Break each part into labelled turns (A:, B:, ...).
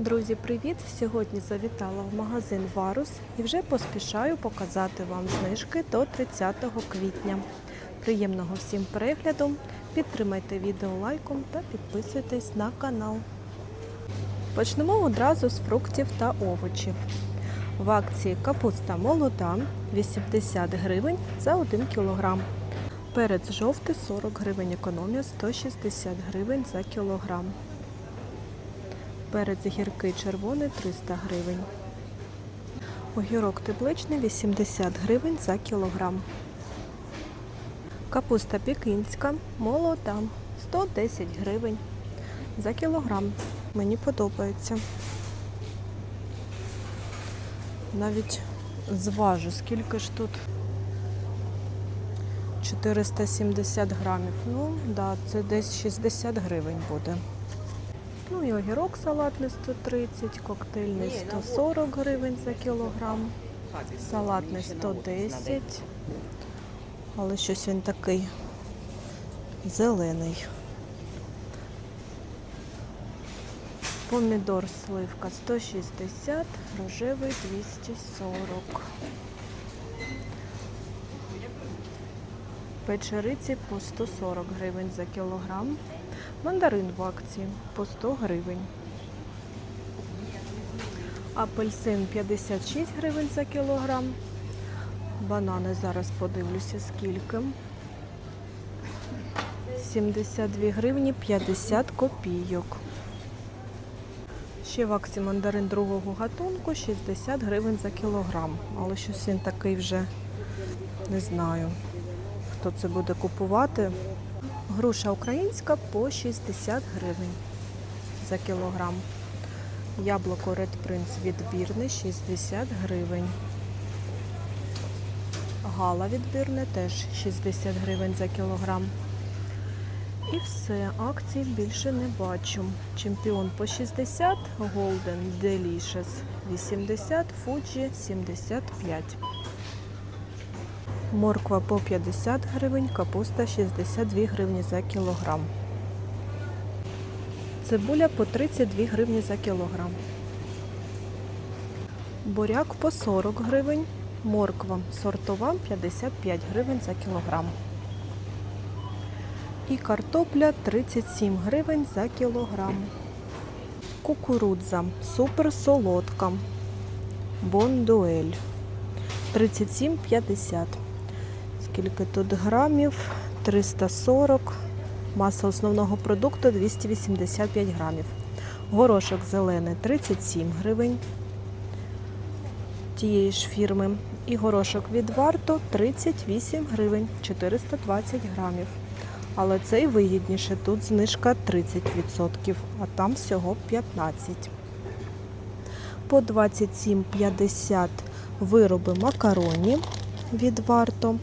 A: Друзі, привіт! Сьогодні завітала в магазин Варус і вже поспішаю показати вам знижки до 30 квітня. Приємного всім перегляду! Підтримайте відео лайком та підписуйтесь на канал. Почнемо одразу з фруктів та овочів. В акції капуста молода 80 гривень за 1 кілограм. Перець жовтий 40 гривень економія 160 гривень за кілограм. Перець гіркий червоний 300 гривень. Огірок тепличний 80 гривень за кілограм. Капуста пекінська молода 110 гривень за кілограм. Мені подобається. Навіть зважу, скільки ж тут 470 грамів. Ну, да, це десь 60 гривень буде. Ну і огірок салатний 130, коктейльний 140 гривень за кілограм, салатний 110, але щось він такий зелений. Помідор сливка 160, рожевий 240. Печериці по 140 гривень за кілограм. Мандарин в акції по 100 гривень. Апельсин 56 гривень за кілограм. Банани зараз подивлюся скільки. 72 гривні 50 копійок. Ще в акції мандарин другого гатунку 60 гривень за кілограм. Але щось він такий вже не знаю, хто це буде купувати. Груша українська по 60 гривень за кілограм. Яблуко Red Prince відбірне 60 гривень. Гала відбірне теж 60 гривень за кілограм. І все, акцій більше не бачу. Чемпіон по 60, Golden Delicious 80, Fuji 75. Морква по 50 гривень, капуста 62 гривні за кілограм. Цибуля по 32 гривні за кілограм. Буряк по 40 гривень, морква сортова 55 гривень за кілограм. І картопля 37 гривень за кілограм. Кукурудза супер солодка. Бондуель 37,50. Скільки тут грамів? 340. Маса основного продукту 285 грамів. Горошок зелений 37 гривень тієї ж фірми. І горошок від варто 38 гривень 420 грамів. Але цей вигідніше. Тут знижка 30%, а там всього 15%. По 27,50 вироби макароні від варто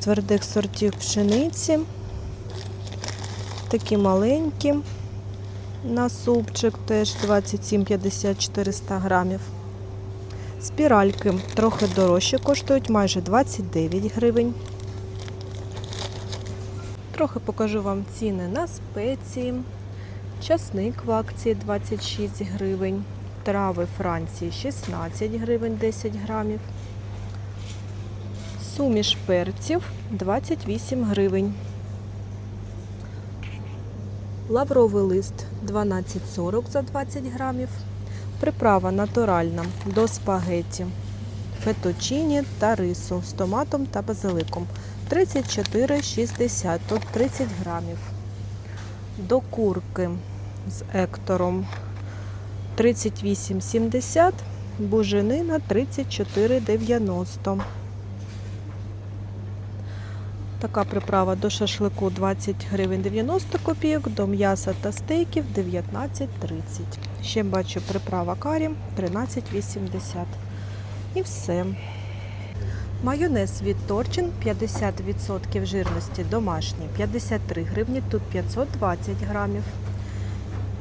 A: твердих сортів пшениці. Такі маленькі. На супчик теж 27,50 400 грамів. Спіральки трохи дорожче коштують, майже 29 гривень. Трохи покажу вам ціни на спеції. Часник в акції 26 гривень. Трави Франції 16 гривень 10 грамів. Суміш перців 28 гривень. Лавровий лист 12,40 за 20 грамів. Приправа натуральна до спагетті, феточіні та рису з томатом та базиликом. 34,60, тут 30 грамів. До курки з ектором 38,70, буженина 34,90. Така приправа до шашлику 20 гривень 90 копійок, до м'яса та стейків 19,30. Ще бачу приправа карі 13,80. І все. Майонез від Торчин 50% жирності домашній 53 гривні, тут 520 грамів.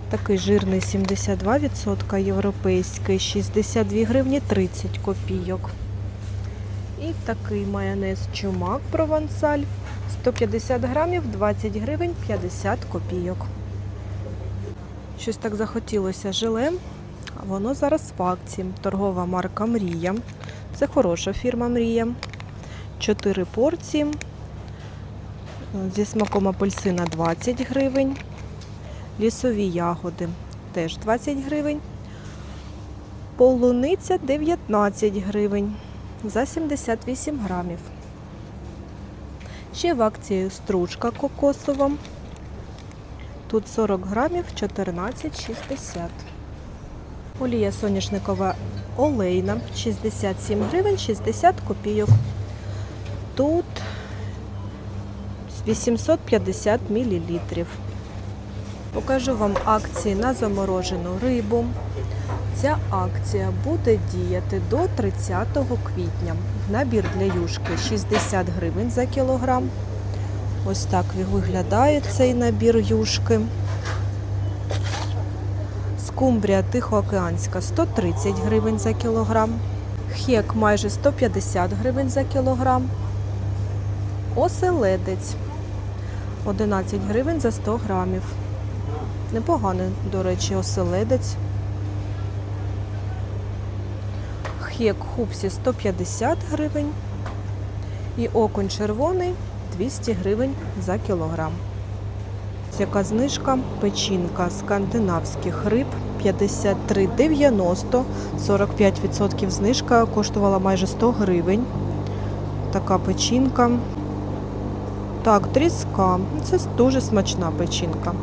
A: Такий жирний 72% європейський, 62 гривні 30 копійок. Такий майонез чумак провансаль 150 грамів 20 гривень 50 копійок. Щось так захотілося желе. Воно зараз в акції. Торгова марка Мрія. Це хороша фірма Мрія. Чотири порції. Зі смаком апельсина 20 гривень. Лісові ягоди теж 20 гривень. Полуниця 19 гривень за 78 грамів. Ще в акції стружка кокосова. Тут 40 грамів 14,60. Олія соняшникова олейна 67 гривень 60 копійок. Тут 850 мл. Покажу вам акції на заморожену рибу. Ця акція буде діяти до 30 квітня. Набір для юшки 60 гривень за кілограм. Ось так виглядає цей набір юшки. Скумбрія тихоокеанська 130 гривень за кілограм. Хек майже 150 гривень за кілограм. Оселедець 11 гривень за 100 грамів. Непоганий, до речі, оселедець. Хек хупсі 150 гривень. І окунь червоний 200 гривень за кілограм. Яка знижка? Печінка скандинавських риб 53,90. 45% знижка коштувала майже 100 гривень. Така печінка. Так, тріска. Це дуже смачна печінка.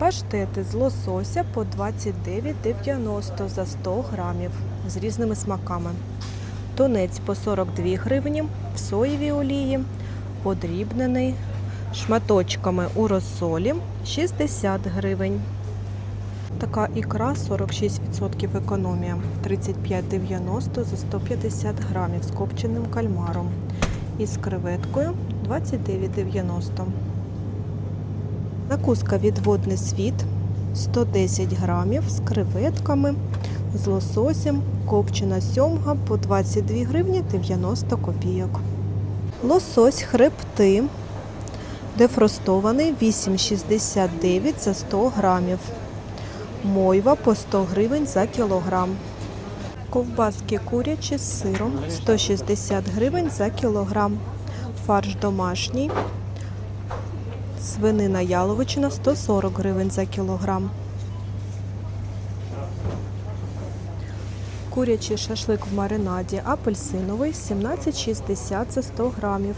A: Паштети з лосося по 29,90 за 100 грамів з різними смаками. Тунець по 42 гривні в соєвій олії, подрібнений шматочками у розсолі 60 гривень. Така ікра 46% економія 35,90 за 150 грамів з копченим кальмаром. І з креветкою 29,90. Накуска від водний світ 110 грамів з креветками, з лососем, копчена сьомга по 22 гривні 90 копійок. Лосось хребти дефростований 8,69 за 100 грамів. Мойва по 100 гривень за кілограм. Ковбаски курячі з сиром 160 гривень за кілограм. Фарш домашній. Свинина яловичина 140 гривень за кілограм. Курячий шашлик в маринаді апельсиновий 17,60 за 100 грамів.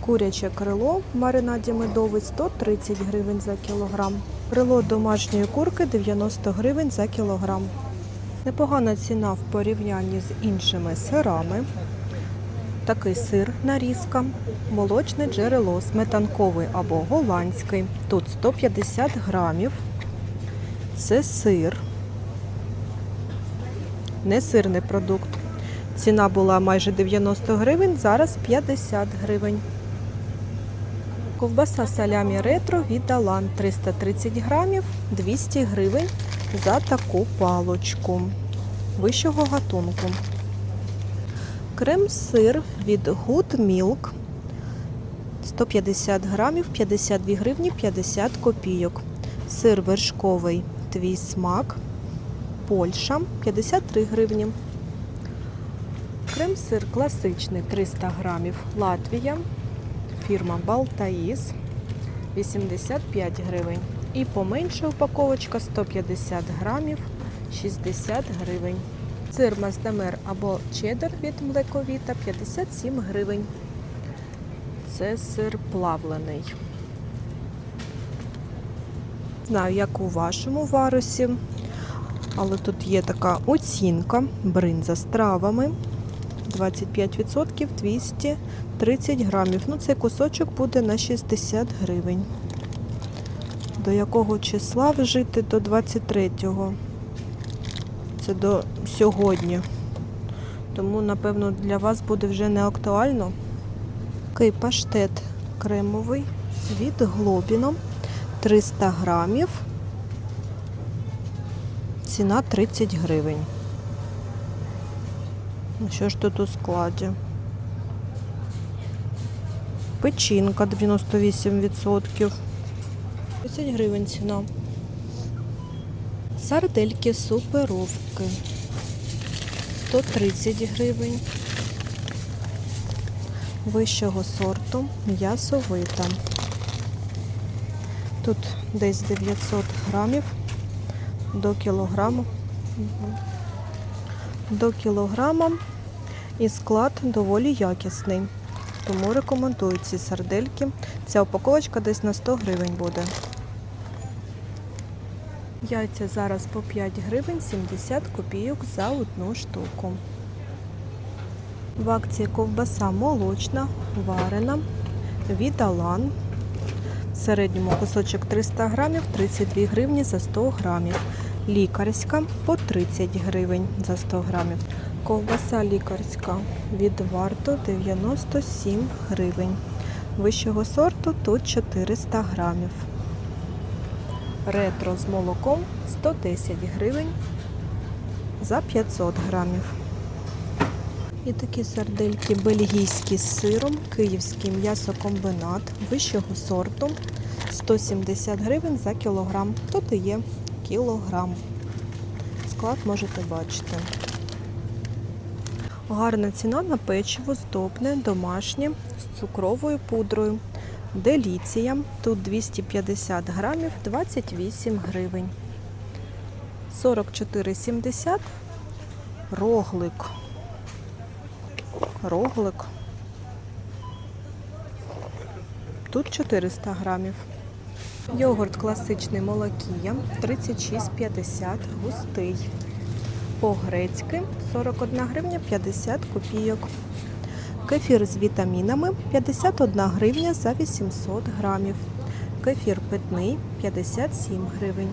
A: Куряче крило в маринаді медовий 130 гривень за кілограм. Крило домашньої курки 90 гривень за кілограм. Непогана ціна в порівнянні з іншими сирами. Такий сир нарізка, молочне джерело, сметанковий або голландський. Тут 150 грамів. Це сир. Не сирний продукт. Ціна була майже 90 гривень, зараз 50 гривень. Ковбаса салямі ретро від Алан 330 грамів, 200 гривень за таку палочку вищого гатунку. Крем-сир від Good Milk 150 грамів, 52 гривні 50 копійок. Сир вершковий твій смак. Польща 53 гривні. Крем-сир класичний 300 грамів. Латвія. Фірма Балтаїс 85 гривень. І поменша упаковочка 150 грамів 60 гривень. Сир Маздамер або чеддер від млековіта 57 гривень. Це сир плавлений. Знаю, як у вашому варусі, але тут є така оцінка, бринза з травами. 25% 230 грамів. Ну, цей кусочок буде на 60 гривень. До якого числа вжити? До 23-го. Це до сьогодні. Тому, напевно, для вас буде вже не актуально. Такий паштет кремовий від Глобіно. 300 грамів. Ціна 30 гривень. Ну, Що ж тут у складі? Печінка 98%. 30 гривень ціна. Сардельки суперовки 130 гривень. Вищого сорту м'ясовита. Тут десь 900 грамів до кілограму. До кілограма і склад доволі якісний. Тому рекомендую ці сардельки. Ця упаковочка десь на 100 гривень буде. Яйця зараз по 5 гривень 70 копійок за одну штуку. В акції ковбаса молочна, варена, від Алан. В середньому кусочок 300 грамів 32 гривні за 100 грамів. Лікарська по 30 гривень за 100 грамів. Ковбаса лікарська від варту 97 гривень. Вищого сорту тут 400 грамів. Ретро з молоком 110 гривень за 500 грамів. І такі сардельки бельгійські з сиром, київський м'ясокомбинат вищого сорту 170 гривень за кілограм. Тут і є кілограм. Склад можете бачити. Гарна ціна на печиво здобне, домашнє з цукровою пудрою. Деліція. Тут 250 грамів 28 гривень. 44,70 роглик. Роглик. Тут 400 грамів. Йогурт класичний молокія 36,50 густий. По-грецьки 41 гривня 50 копійок. Кефір з вітамінами 51 гривня за 800 грамів. Кефір питний 57 гривень.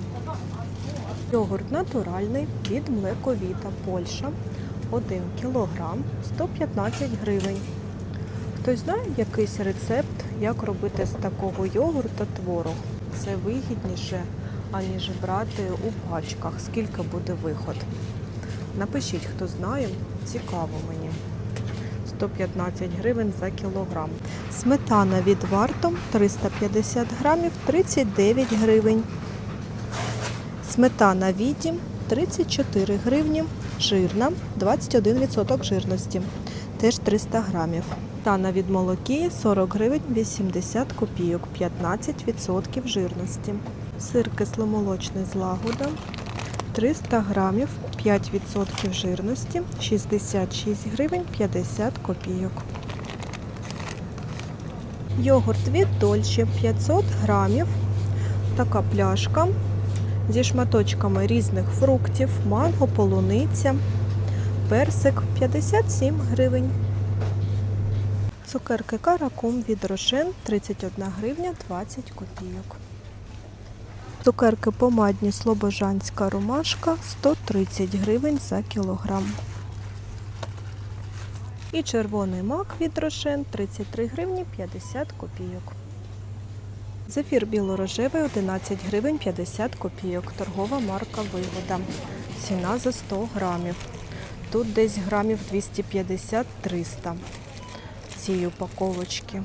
A: Йогурт натуральний від млековіта Польща 1 кілограм 115 гривень. Хтось знає якийсь рецепт, як робити з такого йогурта творог? Це вигідніше, аніж брати у пачках. Скільки буде виход? Напишіть, хто знає, цікаво мені. 115 гривень за кілограм. Сметана від варту 350 грамів 39 гривень. Сметана віді 34 гривні. Жирна 21% жирності. Теж 300 грамів. Сметана від молокії 40 гривень 80 копійок, 15% жирності. Сир кисломолочний з лагода 300 грамів, 5% жирності, 66 гривень 50 копійок. Йогурт від Дольче 500 грамів. Така пляшка зі шматочками різних фруктів, манго, полуниця, персик 57 гривень. Цукерки каракум від Рошен 31 гривня 20 копійок. Цукерки помадні Слобожанська ромашка 130 гривень за кілограм. І червоний мак від Рошен 33 гривні 50 копійок. Зефір білорожевий 11 гривень 50 копійок. Торгова марка Вигода. Ціна за 100 грамів. Тут десь грамів 250-300 цієї упаковочки.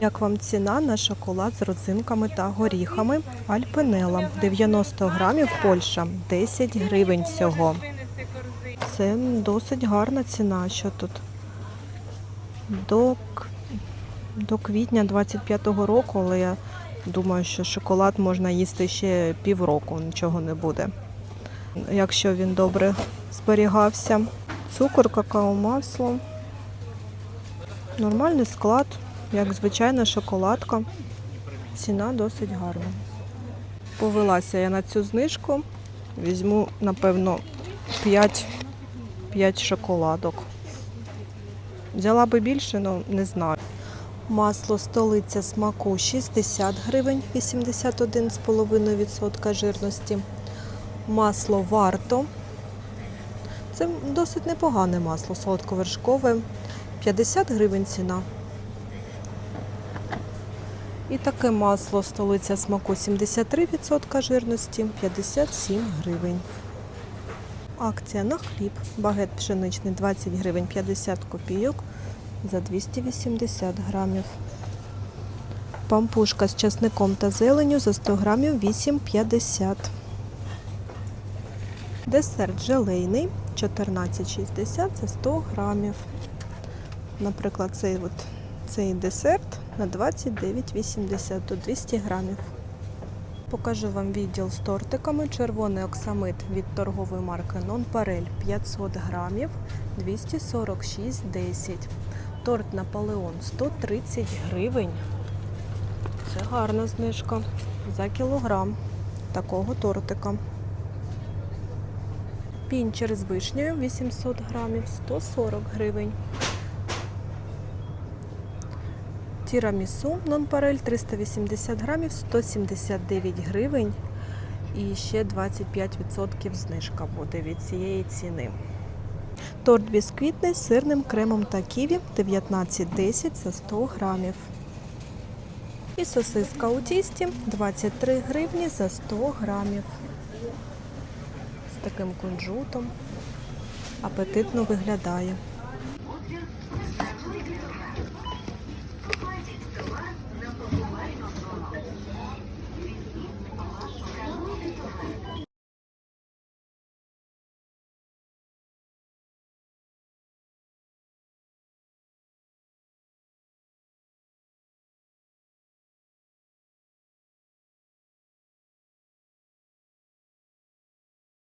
A: Як вам ціна на шоколад з родзинками та горіхами Альпенела 90 грамів Польща 10 гривень всього. Це досить гарна ціна, що тут до, до квітня 25-го року, але я думаю, що шоколад можна їсти ще півроку, нічого не буде. Якщо він добре зберігався. Цукор, какао, масло. Нормальний склад, як звичайна шоколадка. Ціна досить гарна. Повелася я на цю знижку. Візьму, напевно, 5, 5 шоколадок. Взяла би більше, але не знаю. Масло столиця смаку 60 гривень, 81,5% жирності. Масло варто. Це досить непогане масло, солодковершкове. 50 гривень ціна. І таке масло столиця смаку 73% жирності, 57 гривень. Акція на хліб. Багет пшеничний 20 гривень 50 копійок за 280 грамів. пампушка з часником та зеленю за 100 грамів 8,50. Десерт желейний 14,60 за 100 грамів. Наприклад, цей, от, цей десерт на 29,80 до 200 грамів. Покажу вам відділ з тортиками. Червоний оксамит від торгової марки Нонпарель 500 грамів 246,10. Торт Наполеон 130 гривень. Це гарна знижка за кілограм такого тортика. Пінчер з вишнею 800 грамів 140 гривень. Тірамісу нонпарель 380 грамів 179 гривень. І ще 25% знижка буде від цієї ціни. Торт бісквітний з сирним кремом та ківі 19,10 за 100 грамів. І сосиска у тісті 23 гривні за 100 грамів. З таким кунжутом. Апетитно виглядає.